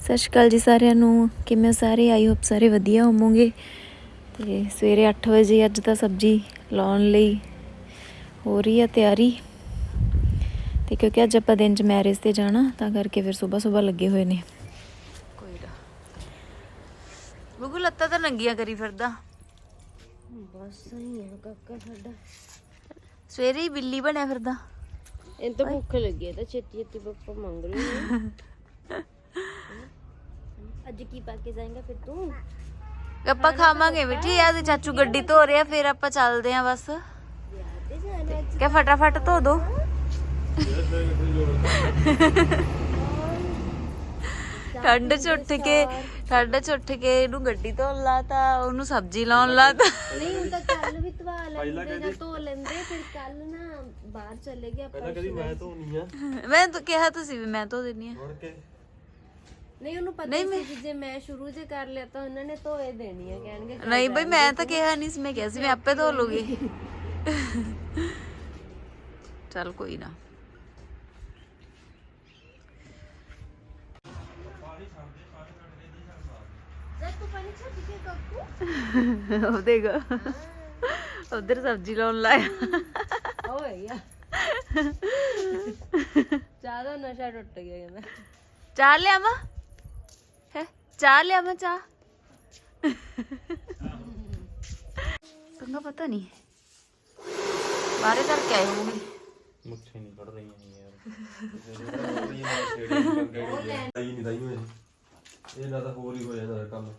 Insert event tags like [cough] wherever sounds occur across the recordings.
ਸਤਿ ਸ਼੍ਰੀ ਅਕਾਲ ਜੀ ਸਾਰਿਆਂ ਨੂੰ। ਕਿਵੇਂ ਹੋ ਸਾਰੇ? ਆਈ ਹੋਪ ਸਾਰੇ ਵਧੀਆ ਹੋਵੋਗੇ। ਤੇ ਸਵੇਰੇ 8 ਵਜੇ ਅੱਜ ਤਾਂ ਸਬਜ਼ੀ ਲਾਉਣ ਲਈ ਹੋ ਰਹੀ ਹੈ ਤਿਆਰੀ। ਤੇ ਕਿਉਂਕਿ ਅੱਜ ਆਪਾਂ ਦਿਨ ਚ ਮੈਰਿਜ ਤੇ ਜਾਣਾ ਤਾਂ ਕਰਕੇ ਫਿਰ ਸਵੇਰ ਸਵੇਰ ਲੱਗੇ ਹੋਏ ਨੇ। ਕੋਈ ਨਾ। ਬੁਗੂ ਲੱਤਾਂ ਤਾਂ ਨੰਗੀਆਂ ਕਰੀ ਫਿਰਦਾ। ਬਸ ਹੀ ਆ ਕਾਕਾ ਸਾਡਾ। ਸਵੇਰੇ ਹੀ ਬਿੱਲੀ ਬਣਿਆ ਫਿਰਦਾ। ਇਹ ਤਾਂ ਭੁੱਖ ਲੱਗੀ ਹੈ ਤਾਂ ਛੇਤੀ ਛੇਤੀ ਪਾਪਾ ਮੰਗ ਰਹੇ ਨੇ। [laughs] ਅੱਜ ਕੀ ਪਾ ਕੇ ਜਾਏਗਾ ਫਿਰ ਤੂੰ? ਆਪਾਂ ਖਾਵਾਂਗੇ ਮਿੱਠੀ ਆ ਤੇ ਚਾਚੂ ਗੱਡੀ ਧੋ ਰਿਹਾ ਫਿਰ ਆਪਾਂ ਚੱਲਦੇ ਆਂ ਬਸ। ਕਿ ਫਟਾਫਟ ਧੋ ਦੋ? ਠੰਡ ਚ ਉੱਠ ਕੇ ਠੰਡ ਚ ਉੱਠ ਕੇ ਇਹਨੂੰ ਗੱਡੀ ਧੋਣ ਲਾਤਾ ਉਹਨੂੰ ਸਬਜ਼ੀ ਲਾਉਣ ਲਾਤਾ। ਨਹੀਂ ਹੁਣ ਤਾਂ ਕੱਲ ਵੀ ਧਵਾ ਲੈਂਦੇ ਜਾਂ ਧੋ ਲੈਂਦੇ ਫਿਰ ਕੱਲ ਨਾ ਬਾਹਰ ਚਲੇ ਗਏ ਆਪਾਂ ਕਦੀ ਮੈਂ ਧੋਣੀ ਆ। ਮੈਂ ਤਾਂ ਕਿਹਾ ਤੁਸੀਂ ਵੀ ਮੈਂ ਧੋ ਦਿੰਨੀ ਆ। ਨਹੀਂ ਉਹਨੂੰ ਪਤਾ ਹੀ ਸੀ ਕਿ ਜੇ ਮੈਂ ਸ਼ੁਰੂ ਜੇ ਕਰ ਲਿਆ ਤਾਂ ਉਹਨਾਂ ਨੇ ਧੋਏ ਦੇਣੀ ਆ ਕਹਿਣਗੇ ਨਹੀਂ ਬਈ ਮੈਂ ਤਾਂ ਕਿਹਾ ਨਹੀਂ ਸੀ ਮੈਂ ਕਿਹਾ ਸੀ ਮੈਂ ਆਪੇ ਧੋ ਲੂਗੀ। ਚੱਲ ਕੋਈ ਨਾ। ਜਾ ਤੂੰ ਪਾਣੀ ਛੱਡ ਕੇ ਕੱਕੂ। ਉਹ ਦੇਖ ਉਧਰ ਸਬਜ਼ੀ ਲਾਉਣ ਲਾਇਆ। ਓਏ ਯਾ ਜ਼ਿਆਦਾ ਨਸ਼ਾ ਟੁੱਟ ਗਿਆ ਕਹਿੰਦਾ। ਚਾਹ ਲਿਆਵਾਂ? ਹੈ ਚਾਹ ਲਿਆਵਾਂ ਚਾਹ? ਤੁੰਗਾ ਪਤਾ ਨਹੀਂ। ਬਾਰੇ ਕਰਕੇ ਆਏ ਹੋਗੇ ਮੁੱਛੇ ਨਹੀਂ ਕੱਢ ਰਹੀਆਂ ਯਾਰ। ਨਹੀਂ ਨਹੀਂ ਦਈ ਹੋਏ। ਇਹ ਨਾ ਤਾਂ ਹੋਰ ਹੀ ਹੋ ਜਾਂਦਾ ਕੰਮ।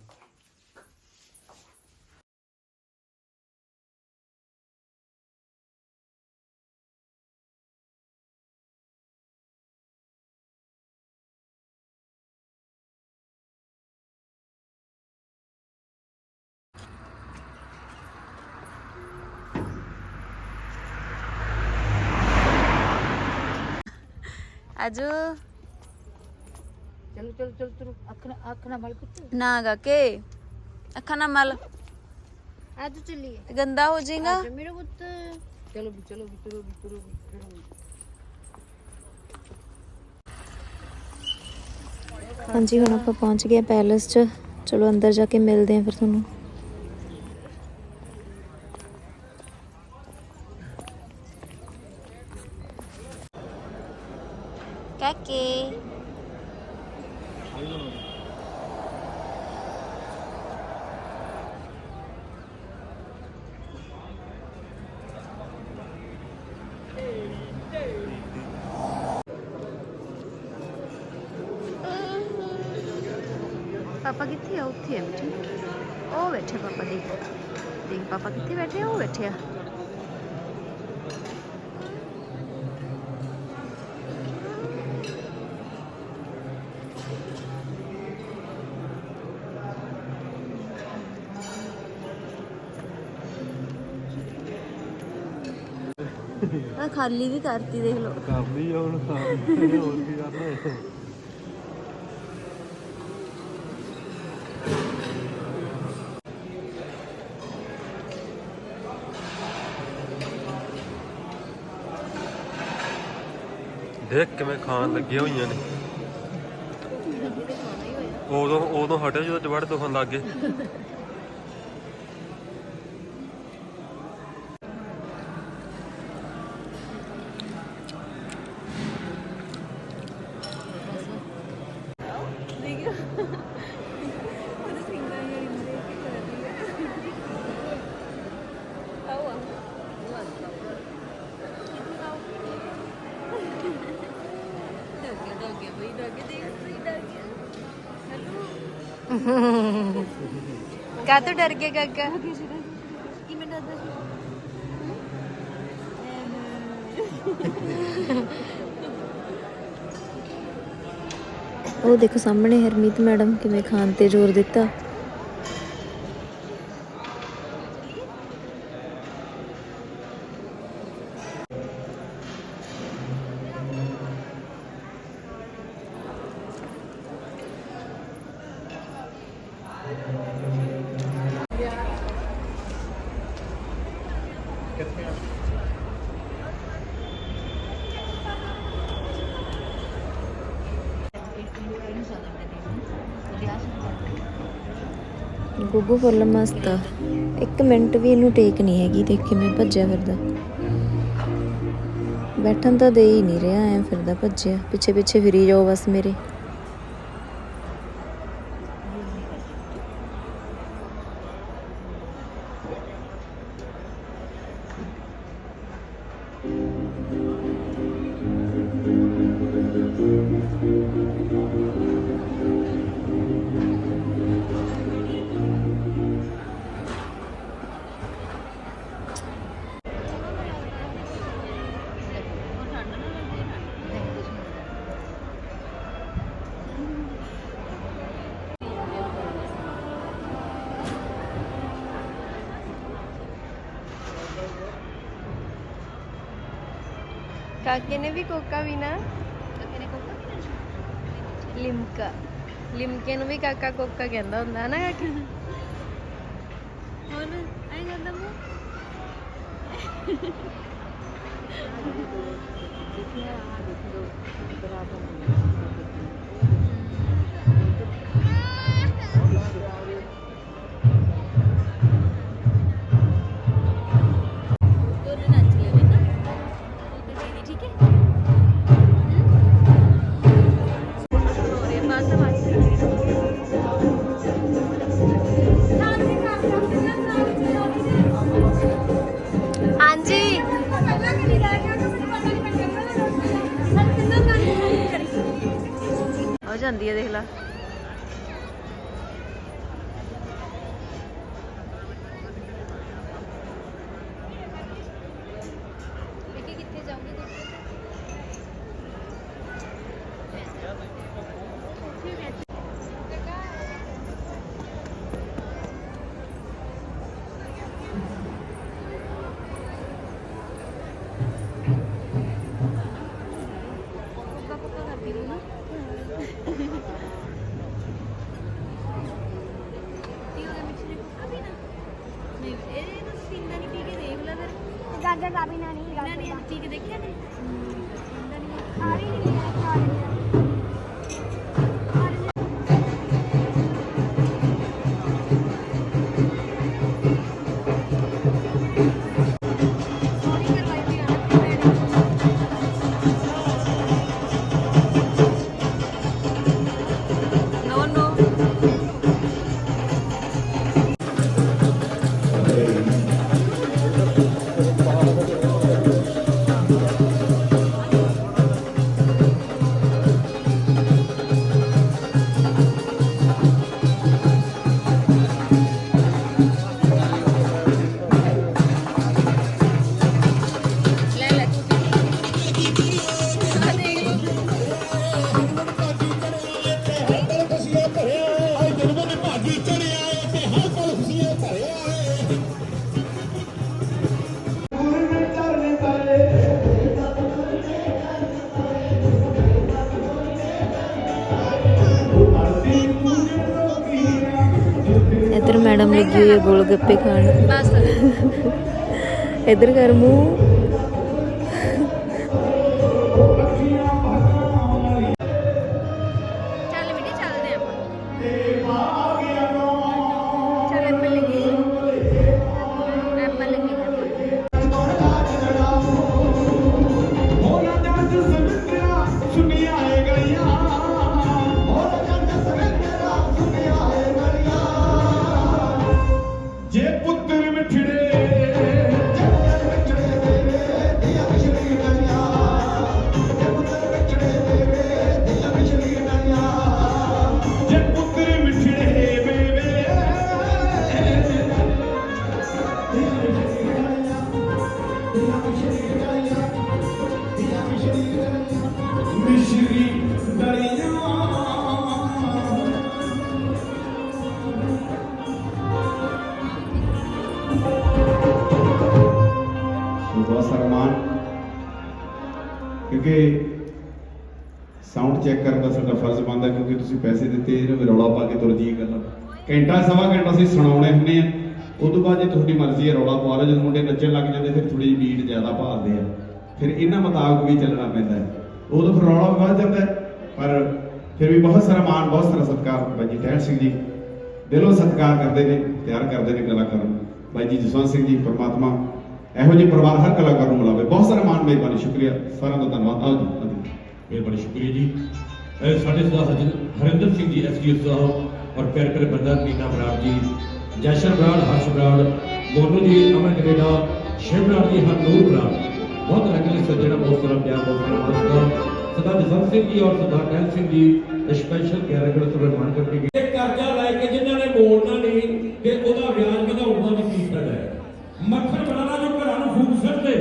ਆਜੋ ਚਲੋ ਚਲੋ ਚਲੋ ਚਲੋ ਅੱਖ ਨਾ ਅੱਖ ਨਾ ਮਲ ਪੁੱਤ ਨਾ ਗਾ ਕੇ ਅੱਖਾਂ ਨਾ ਮਲ ਅੱਜ ਚੱਲੀਏ ਤੇ ਗੰਦਾ ਹੋ ਜਾਏਗਾ ਮੇਰੇ ਪੁੱਤ ਚਲੋ ਵੀ ਚਲੋ ਵੀ ਚਲੋ ਵੀ ਚਲੋ ਵੀ ਚਲੋ ਹਾਂਜੀ ਹੁਣ ਆਪਾਂ ਪਹੁੰਚ ਗਏ ਪੈਲਸ 'ਚ ਚਲੋ ਅੰਦਰ ਜਾ ਕੇ ਮਿਲਦੇ ਆਂ ਫਿਰ ਤੁਹਾਨੂੰ ਕਾਕੇ ਪਾਪਾ ਕਿੱਥੇ ਆ ਉੱਥੇ ਆ ਬੈਠੇ ਉਹ ਬੈਠੇ ਪਾਪਾ ਦੇਖ ਦੇਖ ਪਾਪਾ ਕਿੱਥੇ ਬੈਠੇ ਆ ਉਹ ਬੈਠੇ ਆ ਆ ਖਾਲੀ ਵੀ ਕਰਤੀ ਦੇਖ ਲਓ। ਕਰ ਲਈ ਹੁਣ ਹੋਰ ਕੀ ਕਰਨਾ? ਦੇਖ ਕਿਵੇਂ ਖਾਣ ਲੱਗੀਆਂ ਹੋਈਆਂ ਨੇ। ਉਦੋਂ ਉਦੋਂ ਹਟੇ ਜਦੋਂ ਜਵੜ ਦੁਖਣ ਲੱਗ ਗਏ ਕਾ ਤੂੰ ਡਰ ਗਿਆ ਕਾਕਾ। ਕਿਵੇਂ ਡਰਦਾ ਉਹ ਦੇਖੋ ਸਾਹਮਣੇ ਹਰਮੀਤ ਮੈਡਮ ਕਿਵੇਂ ਖਾਣ ਤੇ ਜ਼ੋਰ ਦਿੱਤਾ। ਗੁੱਗੂ ਫੁੱਲ ਮਸਤ। ਆ। ਇੱਕ ਮਿੰਟ ਵੀ ਇਹਨੂੰ ਟੇਕ ਨਹੀਂ ਹੈਗੀ, ਦੇਖ ਕਿਵੇਂ ਭੱਜਿਆ ਫਿਰਦਾ। ਬੈਠਣ ਤਾਂ ਦੇ ਹੀ ਨਹੀਂ ਰਿਹਾ, ਐ ਫਿਰਦਾ ਭੱਜਿਆ। ਪਿੱਛੇ ਪਿੱਛੇ ਫਿਰੀ ਜਾਓ ਬਸ ਮੇਰੇ। ਕਾਕੇ ਨੇ ਵੀ ਕੋਕਾ ਵੀ ਨਾ ਲਿਮਕਾ ਲਿਮਕੇ ਨੂੰ ਵੀ ਕਾਕਾ ਕੋਕਾ ਕਹਿੰਦਾ ਹੁੰਦਾ ਨਾ ਕਾਕੇ ਹੁਣ ਆਈ ਜਾਂਦਾ ਮੂੰਹ ਦੋਨੋਂ ਜਾਂਦੀ ਹੈ ਦੇਖ ਲਾ ਕਿੱਥੇ ਜਾਓਗੇ ਕੋਕਾ ਕੋਕਾ ਕਰਦੀ ਹੂੰ ਨਾ ਕੀ ਹੋ ਗਿਆ ਮਿਕਸਰ ਕੋਕਾ ਵੀ ਨਾ ਨਹੀਂ ਇਹ ਤਾਂ ਪੀਂਦਾ ਨਹੀਂ ਪੀ ਕੇ ਦੇਖ ਲੈ ਫਿਰ ਗਾਜਰ ਦਾ ਵੀ ਨਾ ਨਹੀਂ ਇਹਨਾਂ ਨੇ ਪੀ ਕੇ ਦੇਖਿਆ ਨੇ? ਆ ਰਹੀ ਨਹੀਂ। ਹੋਈ ਹੈ ਗੋਲ ਗੱਪੇ ਖਾਣ ਬਸ ਇੱਧਰ ਕਰ ਮੂੰਹ। ਬਹੁਤ ਸਾਰਾ ਮਾਣ। ਕਿਉਂਕਿ ਸਾਊਂਡ ਚੈੱਕ ਕਰਨ ਸਾਡਾ ਫਰਜ਼ ਬਣਦਾ, ਕਿਉਂਕਿ ਤੁਸੀਂ ਪੈਸੇ ਦਿੱਤੇ ਇਹਨੂੰ ਵੀ ਰੌਲਾ ਪਾ ਕੇ ਤੁਰ ਜੀ ਗੱਲ। ਘੰਟਾ, ਸਵਾ ਘੰਟਾ ਅਸੀਂ ਸੁਣਾਉਣੇ ਹੁੰਦੇ ਆ ਉਸ ਤੋਂ ਬਾਅਦ ਜੇ ਤੁਹਾਡੀ ਮਰਜ਼ੀ ਹੈ ਰੌਲਾ ਪਾ ਲਓ, ਜਦੋਂ ਮੁੰਡੇ ਨੱਚਣ ਲੱਗ ਜਾਂਦੇ, ਫਿਰ ਥੋੜੀ ਜਿਹੀ ਬੀਟ ਜ਼ਿਆਦਾ ਭਾਲਦੇ ਆ। ਫਿਰ ਇਹਨਾਂ ਮੁਤਾਬਕ ਵੀ ਚੱਲਣਾ ਪੈਂਦਾ ਹੈ। ਉਦੋਂ ਫਿਰ ਰੌਲਾ ਵੀ ਵੱਧ ਜਾਂਦਾ ਪਰ ਫਿਰ ਵੀ ਬਹੁਤ ਸਾਰਾ ਮਾਣ, ਬਹੁਤ ਸਾਰਾ ਸਤਿਕਾਰ ਬਾਜੀ ਟਹਿਣ ਸਿੰਘ ਜੀ, ਦਿਲੋਂ ਸਤਿਕਾਰ ਕਰਦੇ ਨੇ, ਪਿਆਰ ਕਰਦੇ ਨੇ ਕਲਾਕਾਰ ਨੂੰ ਬਾਈ ਜੀ, ਜਸਵੰਤ ਸਿੰਘ ਜੀ, ਪਰਮਾਤਮਾ ਇਹੋ ਜਿਹੇ ਪਰਿਵਾਰ ਹਰ ਕਲਾਕਾਰ ਨੂੰ ਮਿਲਾਵੇ। ਬਹੁਤ ਸਾਰਾ ਮਾਣ ਮਿਹਰਬਾਨੀ ਸ਼ੁਕਰੀਆ। ਸਾਰਿਆਂ ਦਾ ਧੰਨਵਾਦ। ਆਓ ਜੀ। ਮਿਹਰਬਾਨੀ ਸ਼ੁਕਰੀਆ ਜੀ। ਇਹ ਸਾਡੇ ਹਜ- ਹਰਿੰਦਰ ਸਿੰਘ ਜੀ ਐਸਡੀਓ ਸਾਹਿਬ ਔਰ ਪਿਆਰੇ ਪਿਆਰੇ ਬੰਦਾ ਮੀਨਾ ਬਰਾੜ ਜੀ ਜੈਸ਼ਨ ਬਰਾੜ ਹਰਸ਼ ਬਰਾੜ ਮੋਨੂ ਜੀ ਅਮਨ ਕੈਨੇਡਾ ਸ਼ਿਵ ਬਰਾੜ ਜੀ ਹਰਨੂਰ ਬਰਾੜ। ਬਹੁਤ ਰੰਗਲੇ ਸੱਜਣਾ ਬਹੁਤ ਸਾਰਾ ਪਿਆਰ ਬਹੁਤ ਸਾਰਾ ਨਮਸਕਾਰ। ਸਰਦਾਰ ਜਸਵੰਤ ਸਿੰਘ ਜੀ ਔਰ ਸਰਦਾਰ ਨੈਲ ਸਿੰਘ ਜੀ ਸਪੈਸ਼ਲ ਕੈਰੇਕਟਰ ਤੋਂ ਰਹਿਮਾਨ ਕਰਕੇ ਇਹ ਕਰਜ਼ਾ ਲੈ ਕੇ ਜਿਨ੍ਹਾਂ ਨੇ ਮੋੜਨਾ ਨਹੀਂ ਤੇ ਉਹਦਾ ਵਿਆਜ ਵਧਾਉਣ ਦਾ ਵੀ ਕੀ ਫਾਇਦਾ ਹੈ ਮੱਖਣ ਬਣਾਣਾ ਜੋ ਘਰਾਂ ਨੂੰ ਫੂਕ ਸਕਦੇ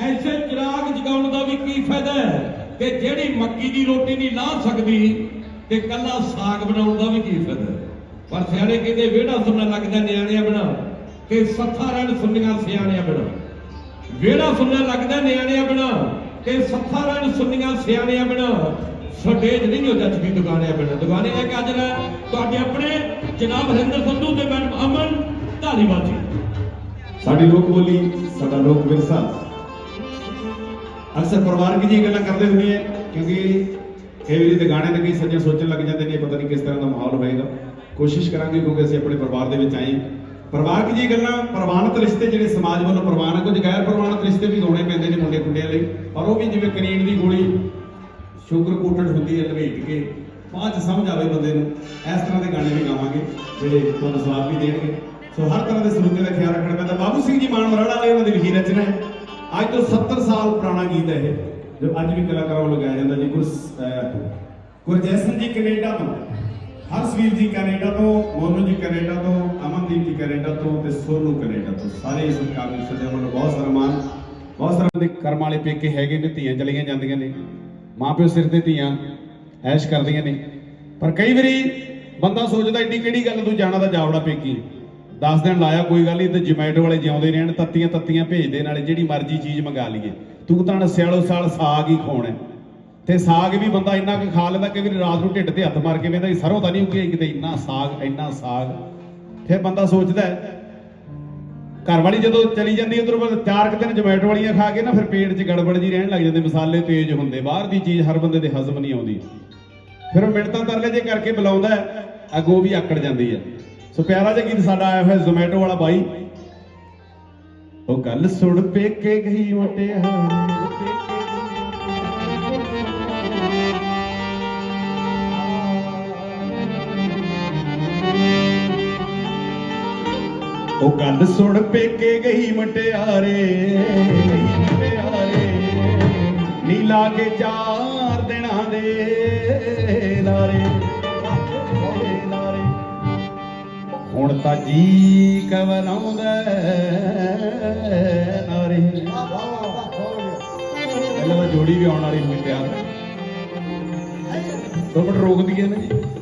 ਐਸੇ ਚਿਰਾਗ ਜਗਾਉਣ ਦਾ ਵੀ ਕੀ ਫਾਇਦਾ ਹੈ? ਕਿ ਜਿਹੜੀ ਮੱਕੀ ਦੀ ਰੋਟੀ ਨਹੀਂ ਲਾ ਸਕਦੀ, ਤੇ ਕੱਲਾ ਸਾਗ ਬਣਾਉਣ ਦਾ ਵੀ ਕੀ ਫਾਇਦਾ ਪਰ ਸਿਆਣੇ ਕਹਿੰਦੇ, ਵਿਹੜਾ ਸੁਣਨਾ ਲੱਗਦਾ ਨਿਆਣਿਆਂ ਬਣਾ ਕਿ ਸੱਥਾ ਰਹਿਣ ਸੁਣਨੀਆਂ ਸਿਆਣਿਆਂ ਬਣਾ ਵਿਹੜਾ ਸੁਣਨਾ ਲੱਗਦਾ ਨਿਆਣਿਆਂ ਬਣਾ ਕਿ ਸੱਥਾ ਰਹਿਣ ਸੁਣਨੀਆਂ ਸਿਆਣਿਆਂ ਬਣਾ ਸਟੇਜ ਨਹੀਂ ਹੋ ਜੱਜਦੀ ਦੁਕਾਨਿਆਂ ਬਣਾ ਦੁਕਾਨੇ ਲੈ ਕੇ ਅੱਜ ਤੁਹਾਡੇ ਆਪਣੇ ਜਨਾਬ ਹਰਿੰਦਰ ਸੰਧੂ ਤੇ ਮੈਡਮ ਅਮਨ ਧਾਲੀਵਾਲ ਜੀ। ਸਾਡੀ ਲੋਕ ਬੋਲੀ, ਸਾਡਾ ਲੋਕ ਵਿਰਸਾ। ਅਕਸਰ ਪਰਿਵਾਰਕ ਜੀ ਗੱਲਾਂ ਕਰਦੇ ਹੁੰਦੇ ਆ, ਕਿਉਂਕਿ ਕਈ ਵਾਰੀ ਤੇ ਗਾਣੇ ਤੇ ਕਈ ਸੱਜਣ ਸੋਚਣ ਲੱਗ ਜਾਂਦੇ ਨੇ ਪਤਾ ਨਹੀਂ ਕਿਸ ਤਰ੍ਹਾਂ ਦਾ ਮਾਹੌਲ ਹੋਏਗਾ। ਕੋਸ਼ਿਸ਼ ਕਰਾਂਗੇ ਕਿਉਂਕਿ ਅਸੀਂ ਆਪਣੇ ਪਰਿਵਾਰ ਦੇ ਵਿੱਚ ਆਏ ਪਰਿਵਾਰਕ ਜੀ ਗੱਲਾਂ, ਪ੍ਰਵਾਨਿਤ ਰਿਸ਼ਤੇ ਜਿਹੜੇ ਸਮਾਜ ਵੱਲੋਂ ਪ੍ਰਵਾਨ ਕੁਝ ਗੈਰ ਪ੍ਰਵਾਨਿਤ ਰਿਸ਼ਤੇ ਵੀ ਗਾਉਣੇ ਪੈਂਦੇ ਨੇ ਮੁੰਡੇ ਕੁੰਡਿਆਂ ਲਈ। ਪਰ ਉਹ ਵੀ ਜਿਵੇਂ ਕਰੀਨ ਦੀ ਗੋਲੀ, ਸ਼ੂਗਰ ਕੋਟਡ ਹੁੰਦੀ ਹੈ ਲਵੇਟ ਕੇ, ਬਾਅਦ ਚ ਸਮਝ ਆਵੇ ਬੰਦੇ ਨੂੰ, ਇਸ ਤਰ੍ਹਾਂ ਦੇ ਗਾਣੇ ਵੀ ਗਾਵਾਂਗੇ, ਜਿਹੜੇ ਤੁਹਾਨੂੰ ਸਵਾਦ ਵੀ ਦੇਣਗੇ। ਸੋ ਹਰ ਤਰ੍ਹਾਂ ਦੇ ਸਰੂਪੇ ਦਾ ਖਿਆਲ ਰੱਖਣਾ ਪੈਂਦਾ। ਬਾਬੂ ਸਿੰਘ ਜੀ ਮਾਨ ਮਰਾੜਾ ਵਾਲੇ ਉਹਨਾਂ ਦੀ ਵਿਖੀ ਰਚਨਾ ਹੈ। ਅੱਜ ਤੋਂ 70 ਸਾਲ ਪੁਰਾਣਾ ਗੀਤ ਹੈ ਇਹ, ਜੋ ਅੱਜ ਵੀ ਕਲਾਕਾਰਾਂ ਵੱਲੋਂ ਗਾਇਆ ਜਾਂਦਾ ਜੀ, ਗੁਰ ਗੁਰਜੈਸਨ ਜੀ ਕੈਨੇਡਾ ਤੋਂ। ਹਰਸਵੀਰ ਜੀ ਕੈਨੇਡਾ ਤੋਂ ਮੋਨੂ ਜੀ ਕੈਨੇਡਾ ਤੋਂ, ਅਮਨਦੀਪ ਜੀ ਕੈਨੇਡਾ ਤੋਂ ਤੇ ਸੋਨੂ ਕੈਨੇਡਾ ਤੋਂ। ਸਾਰੇ ਸਰਕਾਰ ਨੂੰ ਸੱਜਣ ਵੱਲੋਂ ਬਹੁਤ ਸਾਰਾ ਮਾਣ, ਬਹੁਤ ਸਾਰਾ ਦੇ ਕਰਮ ਵਾਲੇ ਪੇਕੇ ਹੈਗੇ ਨੇ, ਧੀਆਂ ਚਲੀਆਂ ਜਾਂਦੀਆਂ ਨੇ। ਮਾਪਿਓ ਸਿਰ ਤੇ ਧੀਆਂ ਐਸ਼ ਕਰਦੀਆਂ ਨੇ। ਪਰ ਕਈ ਵਾਰੀ ਬੰਦਾ ਸੋਚਦਾ, ਏਡੀ ਕਿਹੜੀ ਗੱਲ, ਤੂੰ ਜਾਣਾ ਤਾਂ ਜਾਵੜਾ ਪੇਕੀ। 10 ਦਿਨ ਲਾਇਆ ਕੋਈ ਗੱਲ ਨਹੀਂ ਤੇ ਜਮੈਟੋ ਵਾਲੇ ਜਿਉਂਦੇ ਰਹਿਣ ਤੱਤੀਆਂ ਤੱਤੀਆਂ ਭੇਜਦੇ ਨਾਲੇ ਜਿਹੜੀ ਮਰਜ਼ੀ ਚੀਜ਼ ਮੰਗਾ ਲਈਏ। ਤੂੰ ਤਾਂ ਸਿਆਲੋ ਸਾਲ ਸਾਗ ਹੀ ਖਾਣਾ ਤੇ ਸਾਗ ਵੀ ਬੰਦਾ ਇੰਨਾ ਕੁ ਖਾ ਲੈਂਦਾ ਕਿ ਵੀ ਰਾਤ ਨੂੰ ਢਿੱਡ ਤੇ ਹੱਥ ਮਾਰ ਕੇ ਵੇਂਦਾ ਸਰੋਂ ਤਾਂ ਨਹੀਂ ਉੱਗੇ ਕਿਤੇ ਇੰਨਾ ਸਾਗ ਇੰਨਾ ਸਾਗ। ਫਿਰ ਬੰਦਾ ਸੋਚਦਾ ਘਰ ਵਾਲੀ ਜਦੋਂ ਚਲੀ ਜਾਂਦੀ ਉਧਰ ਬਾਅਦ ਚਾਰ ਕੁ ਦਿਨ ਜਮੈਟੋ ਵਾਲੀਆਂ ਖਾ ਕੇ ਨਾ ਫਿਰ ਪੇਟ 'ਚ ਗੜਬੜ ਜੀ ਰਹਿਣ ਲੱਗ ਜਾਂਦੇ ਮਸਾਲੇ ਤੇਜ਼ ਹੁੰਦੇ ਬਾਹਰ ਦੀ ਚੀਜ਼ ਹਰ ਬੰਦੇ ਦੇ ਹਜ਼ਮ ਨਹੀਂ ਆਉਂਦੀ। ਫਿਰ ਉਹ ਮਿੰਟਾਂ ਤਰਲੇ ਜੇ ਕਰਕੇ ਬੁਲਾਉਂਦਾ ਹੈ, ਅੱਗੋਂ ਵੀ ਆਕੜ ਜਾਂਦੀ ਹੈ। ਸੋ ਪਿਆਰਾ ਜਿਹਾ ਗੀਤ ਸਾਡਾ ਆਇਆ ਹੋਇਆ ਜ਼ੋਮੈਟੋ ਵਾਲਾ ਬਾਈ। ਉਹ ਗੱਲ ਸੁਣ ਪੇਕੇ ਗਈ ਮਟਿਆਰੇ ਉਹ ਗੱਲ ਸੁਣ ਪੇਕੇ ਗਈ ਮਟਿਆਰੇ ਗਈ ਮਟਿਆਰੇ ਨੀਲਾ ਕੇ ਚਾਰ ਦਿਨਾਂ ਦੇ ਲਾਰੇ। ਹੁਣ ਤਾਂ ਜੀ ਕਵਰਾਉਂਦਾ ਨਾਰੇ। ਪਹਿਲਾਂ ਤਾਂ ਜੋੜੀ ਵੀ ਆਉਣ ਵਾਲੀ ਹੋਈ ਪਿਆਰ ਦੋ ਮਿੰਟ ਰੋਕ ਦਈਏ ਨਾ ਜੀ।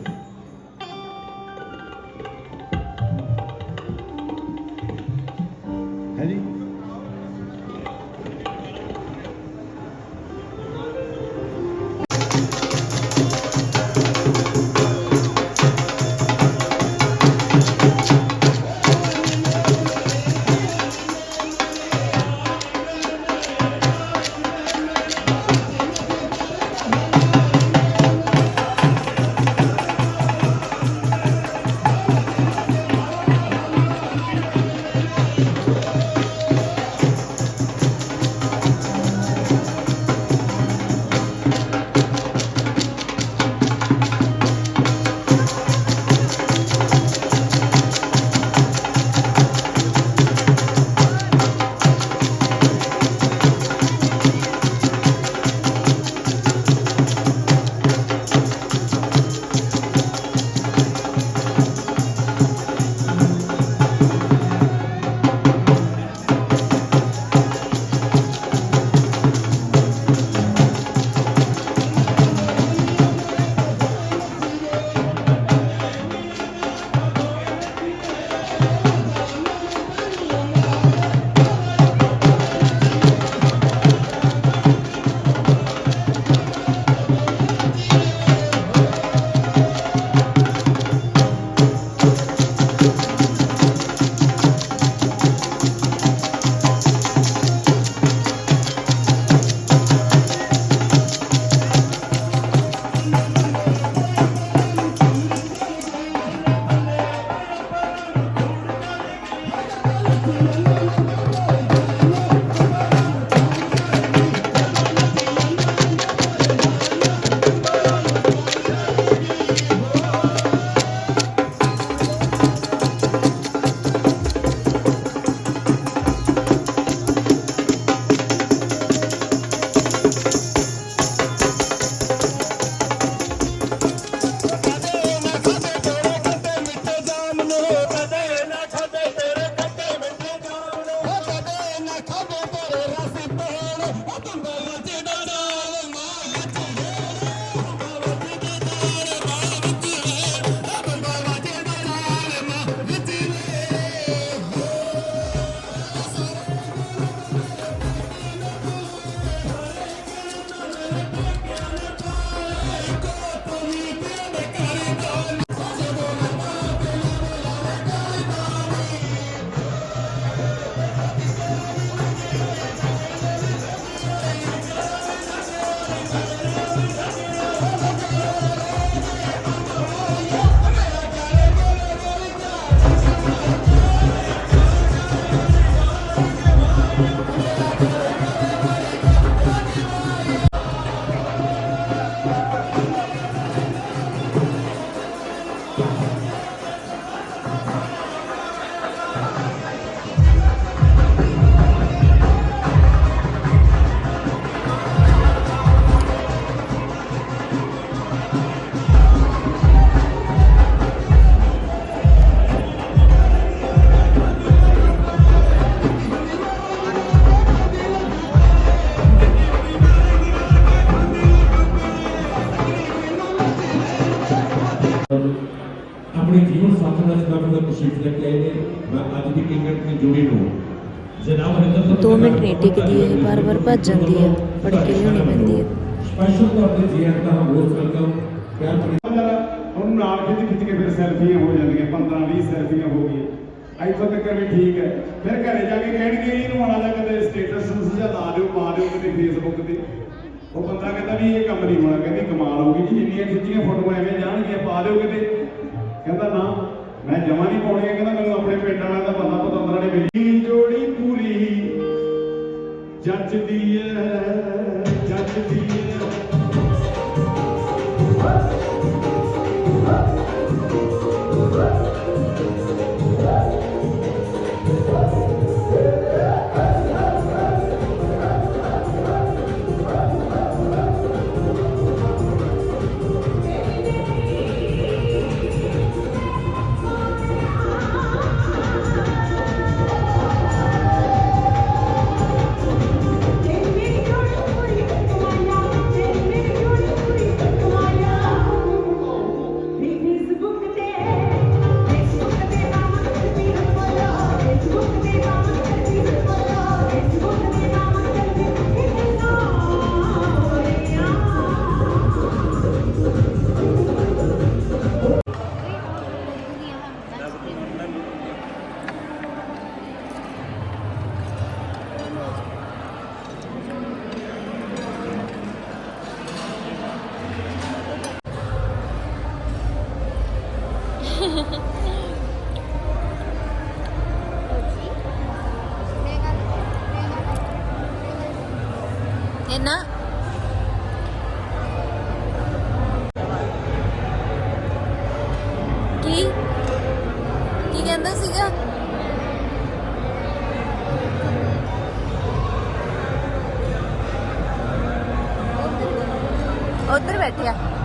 ਦਾ ਸਬਬ ਦਾ ਤਸ਼ਰੀਫ ਲੈ ਕੇ ਆਏ ਨੇ ਮੈਂ ਅੱਜ ਦੀ ਟੀਮੇਟ ਦੀ ਜੋੜੀ ਨੂੰ ਜਨਾਬ ਹਰਿੰਦਰ ਦੋ ਮਿੰਟ ਨਹੀਂ ਟਿਕਦੀ ਇਹ ਬਾਰ ਬਾਰ ਭੱਜ ਜਾਂਦੀ ਆ ਫੜ ਕੇ ਲਿਆਉਣੀ ਪੈਂਦੀ ਆ। ਸਪੈਸ਼ਲ ਤੌਰ ਤੇ ਜੀ ਆਇਆਂ ਦਾ ਮੋਸਟ ਵੈਲਕਮ ਪਿਆਰ ਭਰੀ ਉਹਨੂੰ ਨਾਲ ਖਿੱਚ ਖਿੱਚ ਕੇ ਫਿਰ ਸੈਲਫੀਆਂ ਹੋ ਜਾਂਦੀਆਂ 15 20 ਸੈਲਫੀਆਂ ਹੋ ਗਈਆਂ। ਇੱਥੋਂ ਤੱਕ ਵੀ ਠੀਕ ਹੈ। ਫਿਰ ਘਰੇ ਜਾ ਕੇ ਕਹਿਣਗੇ ਇਹਨੂੰ ਮਾੜਾ ਜਿਹਾ ਕਦੇ ਸਟੇਟਸ ਸੁਜਾ ਲਾ ਦਿਓ ਪਾ ਦਿਓ ਕਿਤੇ ਫੇਸਬੁੱਕ ਤੇ। ਉਹ ਬੰਦਾ ਕਹਿੰਦਾ ਵੀ ਇਹ ਕੰਮ ਨਹੀਂ ਹੋਣਾ ਕਹਿੰਦੀ ਕਮਾਲ ਹੋ ਗਈ ਜੀ ਜਿੰਨੀਆਂ ਖਿੱਚੀਆਂ ਫੋਟੋਆਂ ਐਵੇਂ ਜਾਣਗੀਆਂ ਪਾ ਦਿਓ ਕਿਤੇ। ਕਹਿੰਦਾ ਨਾ। ਮੈਂ ਜਮਾ ਨਹੀਂ ਪਾਉਣੀਆਂ ਕਹਿੰਦਾ ਮੈਨੂੰ ਆਪਣੇ ਪਿੰਡ ਵਾਲਿਆਂ ਦਾ ਬੰਦਾ ਪਤੰਦਰਾਂ ਨੇ ਮੇਰੀ ਜੋੜੀ ਪੂਰੀ ਜੱਜਦੀ ਹੈ ਜੱਜਦੀ ਉੱਧਰ ਬੈਠੇ ਉਹ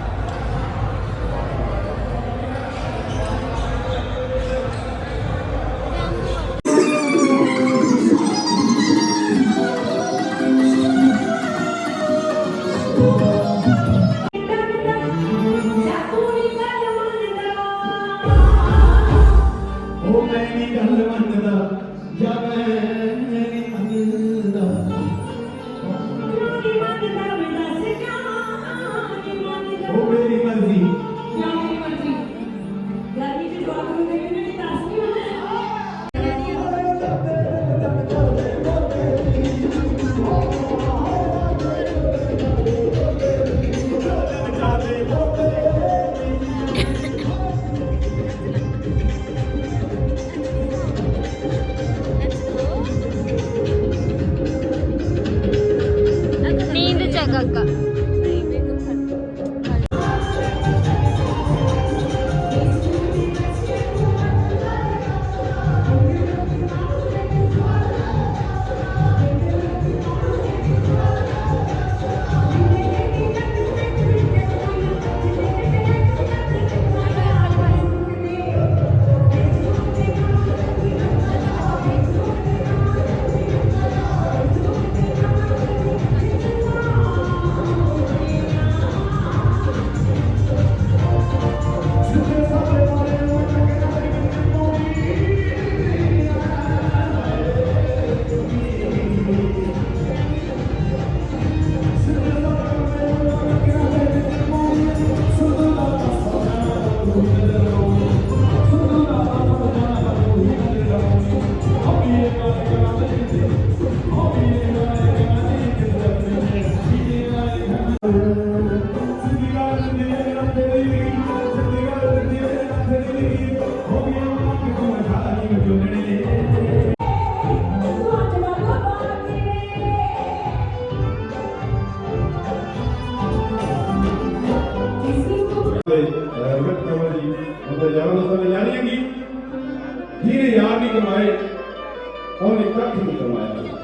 ਯਾਰ ਨਹੀਂ ਕਮਾਏ ਉਹਨੇ ਕੱਖ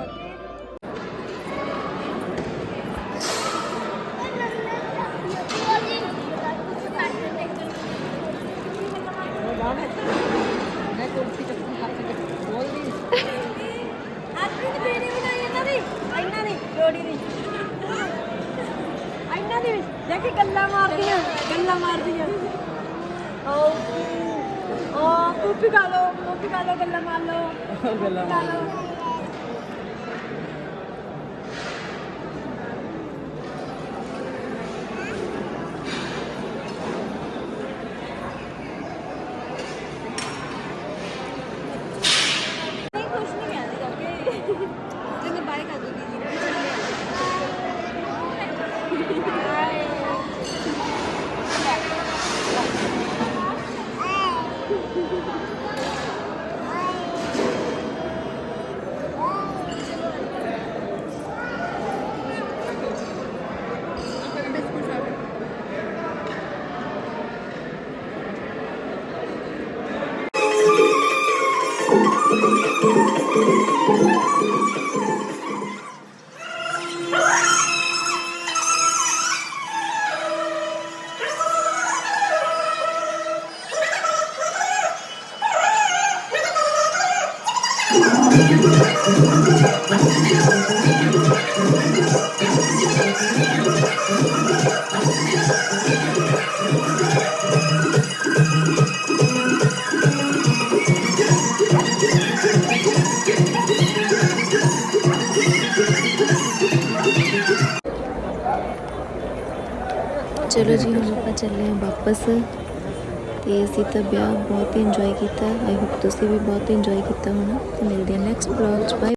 ਤੇ ਅਸੀਂ ਤਾਂ ਵਿਆਹ ਬਹੁਤ ਇੰਜੋਏ ਕੀਤਾ। ਆਈ ਹੋਪ ਤੁਸੀਂ ਵੀ ਬਹੁਤ ਇੰਜੋਏ ਕੀਤਾ ਹੋਣਾ। ਤੇ ਮਿਲਦੇ ਹਾਂ ਨੈਕਸਟ ਵਲੌਗ 'ਚ। ਬਾਏ